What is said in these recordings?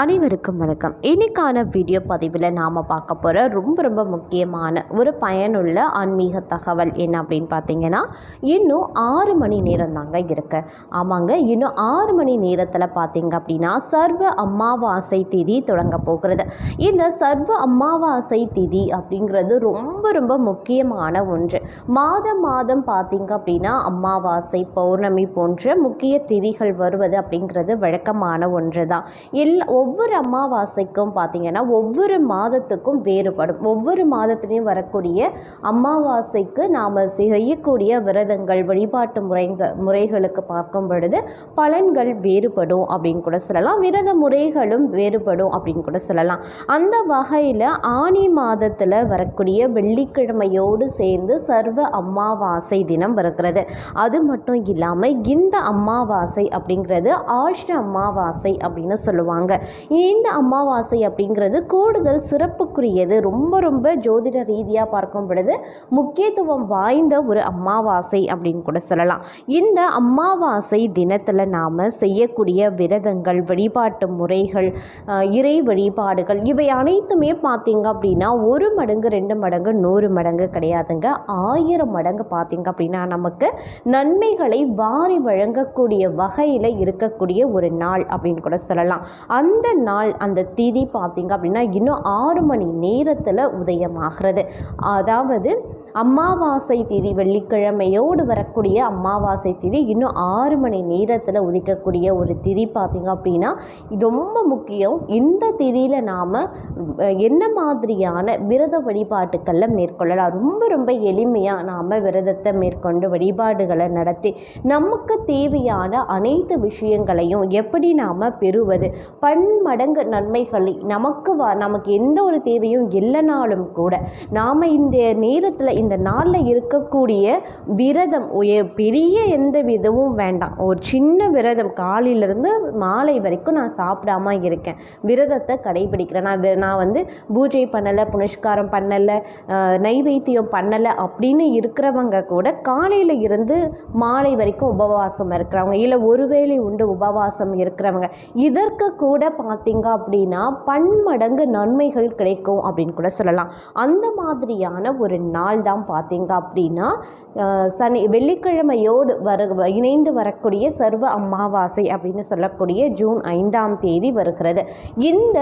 அனைவருக்கும் வணக்கம். இன்னைக்கான வீடியோ பதிவில் நாம் பார்க்க போகிற ரொம்ப ரொம்ப முக்கியமான ஒரு பயனுள்ள ஆன்மீக தகவல் என்ன அப்படின்னு பார்த்தீங்கன்னா இன்னும் ஆறு மணி நேரம் தாங்க இருக்கு. ஆமாங்க இன்னும் ஆறு மணி நேரத்தில் பார்த்தீங்க அப்படின்னா சர்வ அமாவாசை திதி தொடங்க போகிறது. இந்த சர்வ அமாவாசை திதி அப்படிங்கிறது ரொம்ப ரொம்ப முக்கியமான ஒன்று. மாதம் மாதம் பார்த்தீங்க அப்படின்னா அமாவாசை பௌர்ணமி போன்ற முக்கிய திதிகள் வருவது அப்படிங்கிறது வழக்கமான ஒன்று தான் எல்லா ஒவ்வொரு அமாவாசைக்கும் பார்த்தீங்கன்னா ஒவ்வொரு மாதத்துக்கும் வேறுபடும். ஒவ்வொரு மாதத்துலேயும் வரக்கூடிய அமாவாசைக்கு நாம் செய்யக்கூடிய விரதங்கள் வழிபாட்டு முறைகள் முறைகளுக்கு பார்க்கும் பொழுது பலன்கள் வேறுபடும் அப்படின்னு கூட சொல்லலாம். விரத முறைகளும் வேறுபடும் அப்படின்னு கூட சொல்லலாம். அந்த வகையில் ஆனி மாதத்தில் வரக்கூடிய வெள்ளிக்கிழமையோடு சேர்ந்து சர்வ அமாவாசை தினம் வருகிறது. அது மட்டும் இல்லாமல் இந்த அமாவாசை அப்படிங்கிறது ஆஷ்ட அமாவாசை அப்படின்னு சொல்லுவாங்க. இந்த அமாவாசை அப்படிங்கிறது கூடுதல் சிறப்புக்குரியது. ரொம்ப ரொம்ப ஜோதிட ரீதியாக பார்க்கும் பொழுது முக்கியத்துவம் வாய்ந்த ஒரு அமாவாசை அப்படின்னு கூட சொல்லலாம். இந்த அமாவாசை தினத்தில் நாம் செய்யக்கூடிய விரதங்கள் வழிபாட்டு முறைகள் இறை வழிபாடுகள் இவை அனைத்துமே பார்த்தீங்க அப்படின்னா ஒரு மடங்கு ரெண்டு மடங்கு நூறு மடங்கு கிடையாதுங்க. ஆயிரம் மடங்கு பார்த்தீங்க அப்படின்னா நமக்கு நன்மைகளை வாரி வழங்கக்கூடிய வகையில் இருக்கக்கூடிய ஒரு நாள் அப்படின்னு கூட சொல்லலாம். அந்த நாள் அந்த திதி பார்த்திங்க அப்படின்னா இன்னும் ஆறு மணி நேரத்தில் உதயமாகிறது. அதாவது அமாவாசை திதி வெள்ளிக்கிழமையோடு வரக்கூடிய அமாவாசை திதி இன்னும் ஆறு மணி நேரத்தில் உதிக்கக்கூடிய ஒரு திதி பார்த்தீங்க அப்படின்னா ரொம்ப முக்கியம். இந்த திதியில் நாம் என்ன மாதிரியான விரத வழிபாட்டுக்களில் மேற்கொள்ளலாம்? ரொம்ப ரொம்ப எளிமையாக நாம் விரதத்தை மேற்கொண்டு வழிபாடுகளை நடத்தி நமக்கு தேவையான அனைத்து விஷயங்களையும் எப்படி நாம் பெறுவது? பன்மடங்கு நன்மைகளை நமக்கு வா நமக்கு எந்த ஒரு தேவையும் இல்லைனாலும் கூட நாம் இந்த நேரத்தில் இந்த நாளில் இருக்கக்கூடிய விரதம் பெரிய எந்த விதமும் வேண்டாம். ஒரு சின்ன விரதம் காலையிலேருந்து மாலை வரைக்கும் நான் சாப்பிடாம இருக்கேன். விரதத்தை கடைபிடிக்கிறேன். நான் நான் வந்து பூஜை பண்ணலை புனஸ்காரம் பண்ணலை நைவேத்தியம் பண்ணலை அப்படின்னு இருக்கிறவங்க கூட காலையில் இருந்து மாலை வரைக்கும் உபவாசம் இருக்கிறவங்க இல்லை ஒருவேளை உண்டு உபவாசம் இருக்கிறவங்க இதற்கு கூட பார்த்தீங்க அப்படின்னா பன்மடங்கு நன்மைகள் கிடைக்கும் அப்படின்னு கூட சொல்லலாம். அந்த மாதிரியான ஒரு நாள் தான் பார்த்தீங்க அப்படின்னா சனி வெள்ளிக்கிழமையோடு வர இணைந்து வரக்கூடிய சர்வ அமாவாசை அப்படின்னு சொல்லக்கூடிய ஜூன் ஐந்தாம் தேதி வருகிறது. இந்த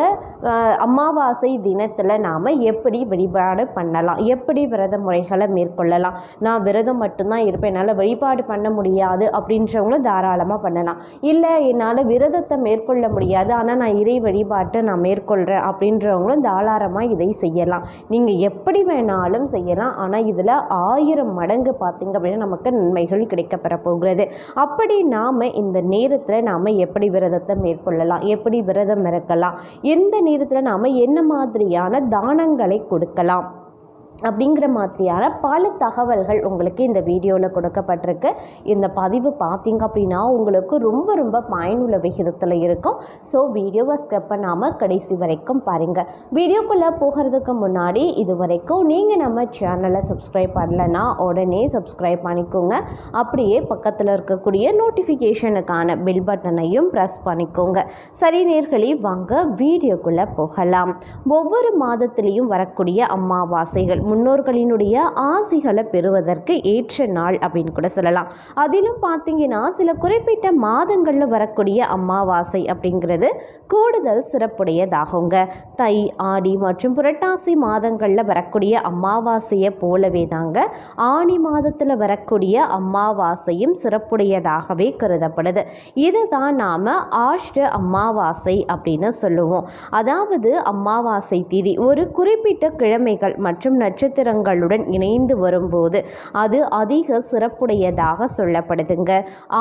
அமாவாசை தினத்தில் நாம் எப்படி வழிபாடு பண்ணலாம்? எப்படி விரத முறைகளை மேற்கொள்ளலாம்? நான் விரதம் மட்டும்தான் இருப்பேன். என்னால் வழிபாடு பண்ண முடியாது அப்படின்றவங்களும் தாராளமாக பண்ணலாம். இல்லை என்னால் விரதத்தை மேற்கொள்ள முடியாது. ஆனால் நான் இறை வழிபாட்டை நான் மேற்கொள்கிறேன் அப்படின்றவங்களும் தாராளமாக இதை செய்யலாம். நீங்கள் எப்படி வேணாலும் செய்யலாம். ஆனால் இதில் ஆயிரம் மடங்கு பார்த்தீங்க அப்படின்னா நமக்கு நன்மைகள் கிடைக்கப்பெற போகிறது. அப்படி நாம் இந்த நேரத்தில் நாம் எப்படி விரதத்தை மேற்கொள்ளலாம்? எப்படி விரதம் இருக்கலாம்? எந்த நேரத்தில் நாம் என்ன மாதிரியான தானங்களை கொடுக்கலாம்? அப்படிங்கிற மாதிரியான பல தகவல்கள் உங்களுக்கு இந்த வீடியோவில் கொடுக்கப்பட்டிருக்கு. இந்த பதிவு பார்த்தீங்க அப்படின்னா உங்களுக்கு ரொம்ப ரொம்ப பயனுள்ள விகிதத்தில் இருக்கும். ஸோ வீடியோவை ஸ்கெப் பண்ணாமல் கடைசி வரைக்கும் பாருங்கள் வீடியோக்குள்ளே போகிறதுக்கு முன்னாடி இது வரைக்கும் நீங்கள் நம்ம சேனலை சப்ஸ்கிரைப் பண்ணலைன்னா உடனே சப்ஸ்கிரைப் பண்ணிக்கோங்க. அப்படியே பக்கத்தில் இருக்கக்கூடிய நோட்டிஃபிகேஷனுக்கான பில் பட்டனையும் ப்ரெஸ் பண்ணிக்கோங்க. சரி நேர்களே வாங்க வீடியோக்குள்ளே போகலாம். ஒவ்வொரு மாதத்திலையும் வரக்கூடிய அமாவாசைகள் முன்னோர்களினுடைய ஆசிகளை பெறுவதற்கு ஏற்ற நாள் அப்படின்னு கூட சொல்லலாம். அதிலும் பார்த்தீங்கன்னா சில குறிப்பிட்ட மாதங்களில் வரக்கூடிய அமாவாசை அப்படிங்கிறது கூடுதல் சிறப்புடையதாகுங்க. தை ஆடி மற்றும் புரட்டாசி மாதங்களில் வரக்கூடிய அமாவாசையை போலவே தாங்க ஆணி மாதத்தில் வரக்கூடிய அமாவாசையும் சிறப்புடையதாகவே கருதப்படுது. இதுதான் நாம் ஆஷ்ட அமாவாசை அப்படின்னு சொல்லுவோம். அதாவது அமாவாசை திதி ஒரு குறிப்பிட்ட கிழமைகள் மற்றும் நட்சத்திரங்களுடன் இணைந்து வரும்போது அது அதிக சிறப்புடையதாக சொல்லப்படுதுங்க.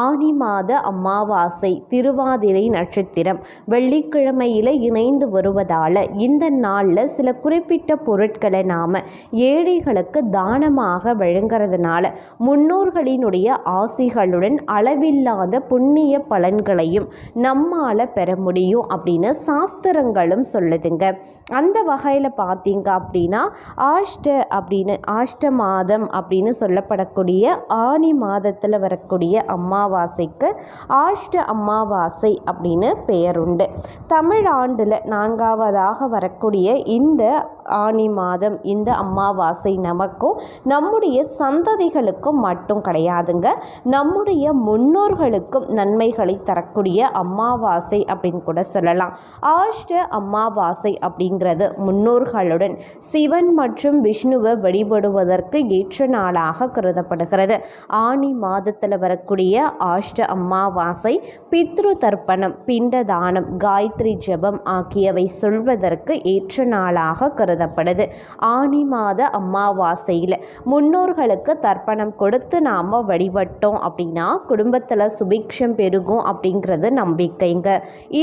ஆனி மாத அமாவாசை திருவாதிரை நட்சத்திரம் வெள்ளிக்கிழமையில் இணைந்து வருவதால் இந்த நாளில் சில குறிப்பிட்ட பொருட்களை நாம் ஏழைகளுக்கு தானமாக வழங்குறதுனால முன்னோர்களினுடைய ஆசிகளுடன் அளவில்லாத புண்ணிய பலன்களையும் நம்மால் பெற முடியும் அப்படின்னு சாஸ்திரங்களும் சொல்லுதுங்க. அந்த வகையில் பார்த்தீங்க அப்படின்னா ஆஷ் ஆஷ்ட அப்படின்னு ஆஷ்ட மாதம் அப்படின்னு சொல்லப்படக்கூடிய ஆனி மாதத்தில் வரக்கூடிய அமாவாசைக்கு ஆஷ்ட அமாவாசை அப்படின்னு பெயர் உண்டு தமிழ் ஆண்டில் நான்காவதாக வரக்கூடிய இந்த ஆனி மாதம் இந்த அமாவாசை நமக்கும் நம்முடைய சந்ததிகளுக்கும் மட்டும் கிடையாதுங்க. நம்முடைய முன்னோர்களுக்கும் நன்மைகளை தரக்கூடிய அமாவாசை அப்படின்னு கூட சொல்லலாம். ஆஷ்ட அமாவாசை அப்படிங்கிறது முன்னோர்களுடன் சிவன் மற்றும் விஷ்ணுவை வழிபடுவதற்கு ஏற்ற நாளாக கருதப்படுகிறது. ஆனி மாதத்தில் வரக்கூடிய ஆஷ்ட அமாவாசை பித்ரு தர்ப்பணம் பிண்ட தானம் காயத்ரி ஜெபம் ஆகியவை சொல்வதற்கு ஏற்ற நாளாக கருதப்படுது. ஆனி மாத அமாவாசையில் முன்னோர்களுக்கு தர்ப்பணம் கொடுத்து நாம் வழிபட்டோம் அப்படின்னா குடும்பத்தில் சுபிக்ஷம் பெருகும் அப்படிங்கிறது நம்பிக்கைங்க.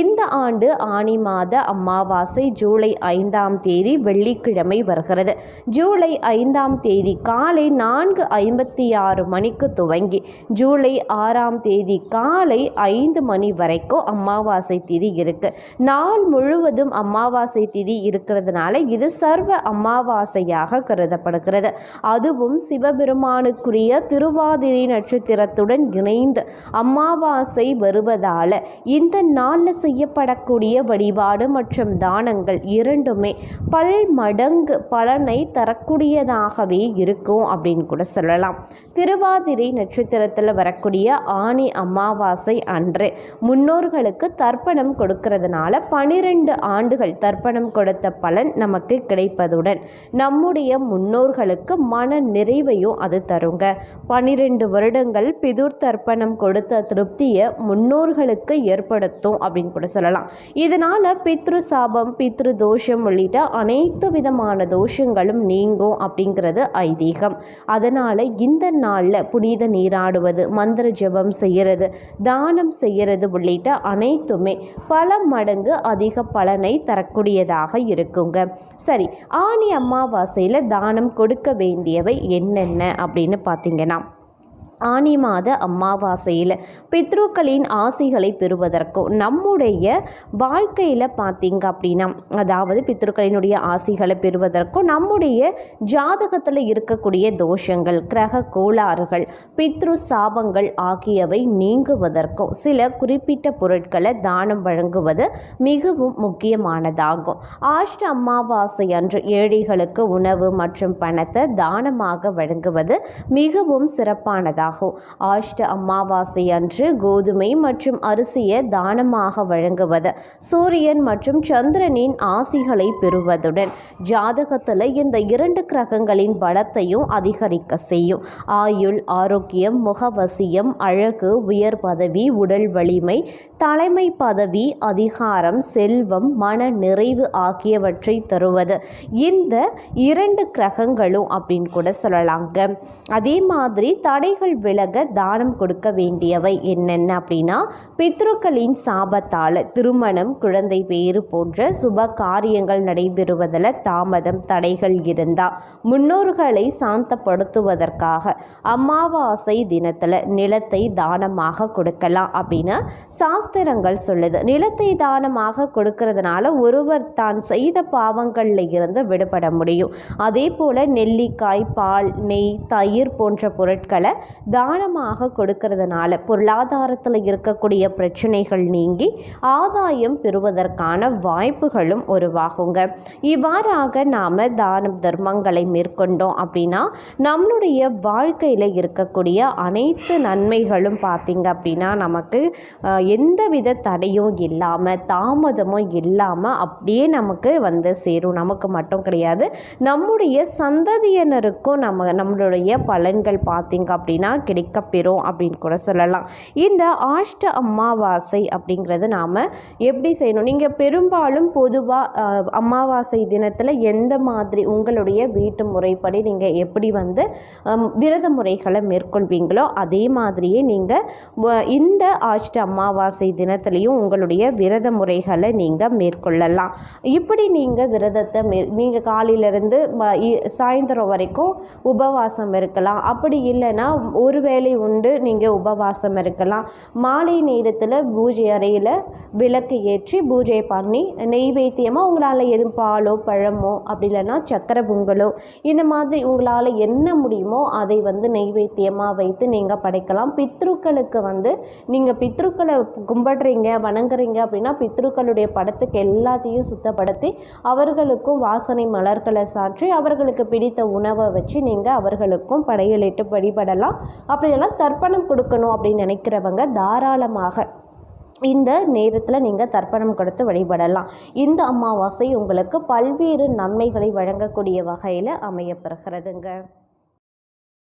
இந்த ஆண்டு ஆனி மாத அமாவாசை ஜூலை ஐந்தாம் தேதி வெள்ளிக்கிழமை வருகிறது. ஜூலை ஐந்தாம் தேதி காலை நான்கு ஐம்பத்தி ஆறு மணிக்கு துவங்கி ஜூலை ஆறாம் தேதி காலை ஐந்து மணி வரைக்கும் அமாவாசை திதி இருக்கு. நாள் முழுவதும் அமாவாசை திதி இருக்கிறதுனால இது சர்வ அமாவாசையாக கருதப்படுகிறது. அதுவும் சிவபெருமானுக்குரிய திருவாதிரை நட்சத்திரத்துடன் இணைந்து அமாவாசை வருவதால் இந்த நாளில் செய்யப்படக்கூடிய வழிபாடு மற்றும் தானங்கள் இரண்டுமே பல் மடங்கு பலனை தரக்கூடியதாகவே இருக்கும் அப்படின்னு கூட சொல்லலாம். திருவாதிரை நட்சத்திரத்தில் வரக்கூடிய ஆணி அமாவாசை அன்று முன்னோர்களுக்கு தர்ப்பணம் கொடுக்கறதுனால பனிரெண்டு ஆண்டுகள் தர்ப்பணம் கொடுத்த பலன் நமக்கு கிடைப்பதுடன் நம்முடைய முன்னோர்களுக்கு மன நிறைவையும் அது தருங்க. பனிரெண்டு வருடங்கள் பிதுர் தர்ப்பணம் கொடுத்த திருப்தியை முன்னோர்களுக்கு ஏற்படுத்தும் அப்படின்னு கூட சொல்லலாம். இதனால் பித்ரு சாபம் பித்ரு தோஷம் உள்ளிட்ட அனைத்து விதமான தோஷங்களும் நீங்கும் அப்படிங்கிறது ஐதீகம். அதனால் இந்த நாளில் புனித நீராடுவது மந்திர ஜபம் செய்கிறது தானம் செய்கிறது உள்ளிட்ட அனைத்துமே பல மடங்கு அதிக பலனை தரக்கூடியதாக இருக்குங்க. சரி ஆனி அமாவாசையில் தானம் கொடுக்க வேண்டியவை என்னென்ன அப்படின்னு பார்த்தீங்கன்னா ஆனி மாத அமாவாசையில் பித்ருக்களின் ஆசிகளை பெறுவதற்கும் நம்முடைய வாழ்க்கையில் பார்த்தீங்க அப்படின்னா அதாவது பித்ருக்களினுடைய ஆசிகளை பெறுவதற்கும் நம்முடைய ஜாதகத்தில் இருக்கக்கூடிய தோஷங்கள் கிரக கோளாறுகள் பித்ரு சாபங்கள் ஆகியவை நீங்குவதற்கும் சில குறிப்பிட்ட பொருட்களை தானம் வழங்குவது மிகவும் முக்கியமானதாகும். ஆஷ்ட அமாவாசை அன்று ஏழைகளுக்கு உணவு மற்றும் பணத்தை தானமாக வழங்குவது மிகவும் சிறப்பானதாகும் ஆகும் ஆஷ்ட அமாவாசை அன்று கோதுமை மற்றும் அரிசியை தானமாக வழங்குவது சூரியன் மற்றும் சந்திரனின் ஆசிகளை பெறுவதுடன் ஜாதகத்தில் இந்த இரண்டு கிரகங்களின் பலத்தையும் அதிகரிக்க செய்யும். ஆயுள் ஆரோக்கியம் முகவசியம் அழகு உயர் பதவி உடல் வலிமை தலைமை பதவி அதிகாரம் செல்வம் மன நிறைவு ஆகியவற்றை தருவது. இந்த இரண்டு கிரகங்களும் அப்படின்னு கூட சொல்லலாங்க. அதே மாதிரி தடைகள் விலக தானம் கொடுக்க வேண்டியவை என்னென்ன அப்படின்னா பித்ருக்களின் சாபத்தால் திருமணம் குழந்தை பேறு போன்ற சுப காரியங்கள் நடைபெறுவதில் தாமதம் தடைகள் இருந்தால் முன்னோர்களை சாந்தப்படுத்துவதற்காக அமாவாசை தினத்தில் நிலத்தை தானமாக கொடுக்கலாம் அப்படின்னு சாஸ்திரங்கள் சொல்லுது. நிலத்தை தானமாக கொடுக்கறதுனால ஒருவர் தான் செய்த பாவங்களில் இருந்து விடுபட முடியும். அதே போல் நெல்லிக்காய் பால் நெய் தயிர் போன்ற பொருட்களை தானமாக கொடுக்கறதுனால பொருளாதாரத்தில் இருக்கக்கூடிய பிரச்சனைகள் நீங்கி ஆதாயம் பெறுவதற்கான வாய்ப்புகளும் உருவாகுங்க. இவ்வாறாக நாம் தானம் தர்மங்களை மேற்கொண்டோம் அப்படின்னா நம்மளுடைய வாழ்க்கையில் இருக்கக்கூடிய அனைத்து நன்மைகளும் பார்த்திங்க அப்படின்னா நமக்கு எந்தவித தடையும் இல்லாமல் தாமதமும் இல்லாமல் அப்படியே நமக்கு வந்து சேரும். நமக்கு மட்டும் கிடையாது நம்முடைய சந்ததியினருக்கும் நம்ம நம்மளுடைய பலன்கள் பார்த்திங்க அப்படின்னா கிடைக்கப்பெறும் அப்படின்னு கூட சொல்லலாம். இந்த ஆஷ்ட அமாவாசை அப்படிங்கிறது நாம் எப்படி செய்யணும்? நீங்கள் பெரும்பாலும் பொதுவாக அமாவாசை தினத்தில் எந்த மாதிரி உங்களுடைய வீட்டு முறைப்படி நீங்கள் எப்படி வந்து விரத முறைகளை மேற்கொள்வீங்களோ அதே மாதிரியே நீங்கள் இந்த ஆஷ்ட அமாவாசை தினத்துலேயும் உங்களுடைய விரத முறைகளை நீங்கள் மேற்கொள்ளலாம். இப்படி நீங்கள் விரதத்தை மே நீங்கள் காலையிலேருந்து சாயந்தரம் வரைக்கும் உபவாசம் இருக்கலாம். அப்படி இல்லைன்னா ஒரு வேளை உண்டு நீங்கள் உபவாசம் இருக்கலாம். மாலை நேரத்தில் பூஜை அறையில் விளக்கு ஏற்றி பூஜை பண்ணி நெய்வேத்தியமாக உங்களால் எதுவும் பாலோ பழமோ அப்படி இல்லைன்னா சக்கரை பொங்கலோ இந்த மாதிரி உங்களால் என்ன முடியுமோ அதை வந்து நெய்வேத்தியமாக வைத்து நீங்கள் படைக்கலாம். பித்ருக்களுக்கு வந்து நீங்கள் பித்ருக்களை கும்பிடுறீங்க வணங்குறீங்க அப்படின்னா பித்ருக்களுடைய படத்துக்கு எல்லாத்தையும் சுத்தப்படுத்தி அவர்களுக்கும் வாசனை மலர்களை சாற்றி அவர்களுக்கு பிடித்த உணவை வச்சு நீங்கள் அவர்களுக்கும் படையலிட்டு வழிபடலாம். அப்படியெல்லாம் தர்ப்பணம் கொடுக்கணும் அப்படின்னு நினைக்கிறவங்க தாராளமாக இந்த நேரத்தில் நீங்கள் தர்ப்பணம் கொடுத்து வழிபடலாம். இந்த அமாவாசை உங்களுக்கு பல்வேறு நன்மைகளை வழங்கக்கூடிய வகையில் அமையப்பெறுகிறதுங்க